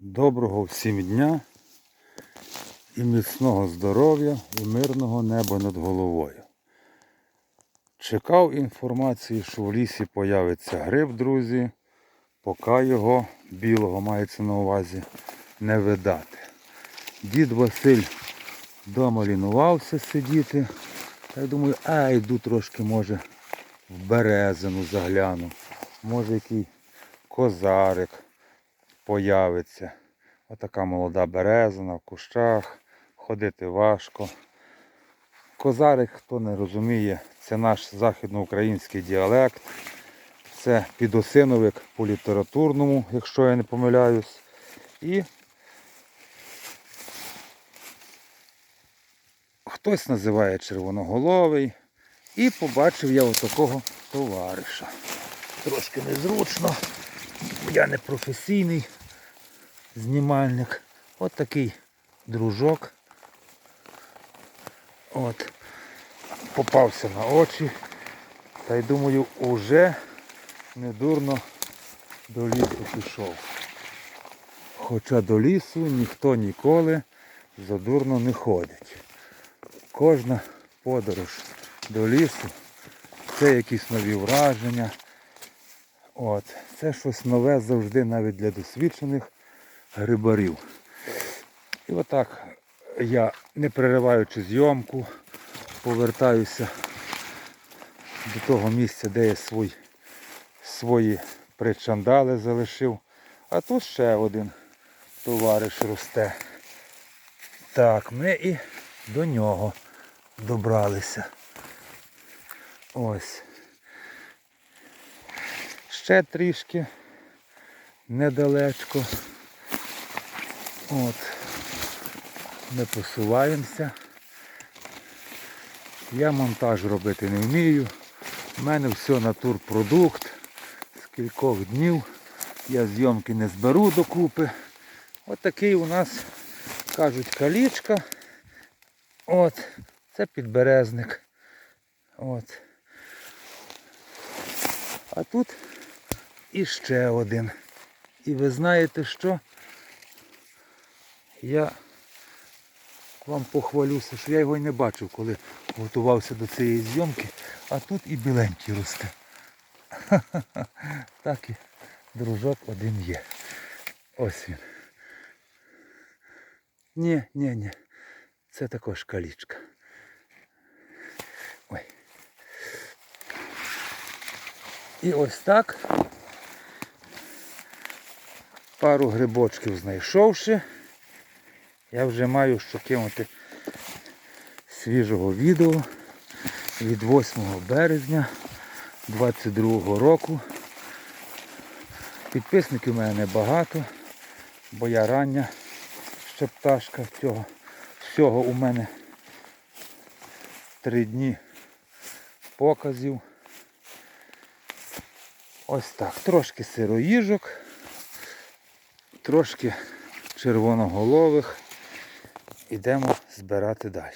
Доброго всім дня і міцного здоров'я і мирного неба над головою. Чекав інформації, що в лісі появиться гриб, друзі, поки його білого мається на увазі не видати. Дід Василь вдома лінувався сидіти. Я думаю, а йду трошки, може, в березину загляну. Може який козарик появиться. Отака молода березина в кущах, ходити важко. Козарик, хто не розуміє, це наш західноукраїнський діалект. Це підосиновик по літературному, якщо я не помиляюсь. І хтось називає червоноголовий. І побачив я отакого товариша. Трошки незручно. Я не професійний знімальник. От такий дружок. От. Попався на очі. Та й думаю, уже недурно до лісу пішов. Хоча до лісу ніхто ніколи задурно не ходить. Кожна подорож до лісу це якісь нові враження. От. Це щось нове завжди навіть для досвідчених грибарів. І отак я, не перериваючи зйомку, повертаюся до того місця, де я свій, свої причандали залишив. А тут ще один товариш росте. Так, ми і до нього добралися. Ось. Ще трішки недалечко. От. Ми посуваємося. Я монтаж робити не вмію. У мене все натурпродукт. З кількох днів я зйомки не зберу докупи. От такий у нас, кажуть, калічка. От, це підберезник. От. А тут іще один. І ви знаєте що? Я вам похвалюся, що я його й не бачив, коли готувався до цієї зйомки, а тут і біленький росте. Так і дружок один є. Ось він. Ні, ні, ні. Це також калічка. Ой. І ось так. Пару грибочків знайшовши, я вже маю що кинути свіжого відео від 8 березня 22 року. Підписників у мене небагато, бо я рання ще пташка цього. Всього у мене три дні показів. Ось так. Трошки сироїжок, трошки червоноголових. Ідемо збирати далі.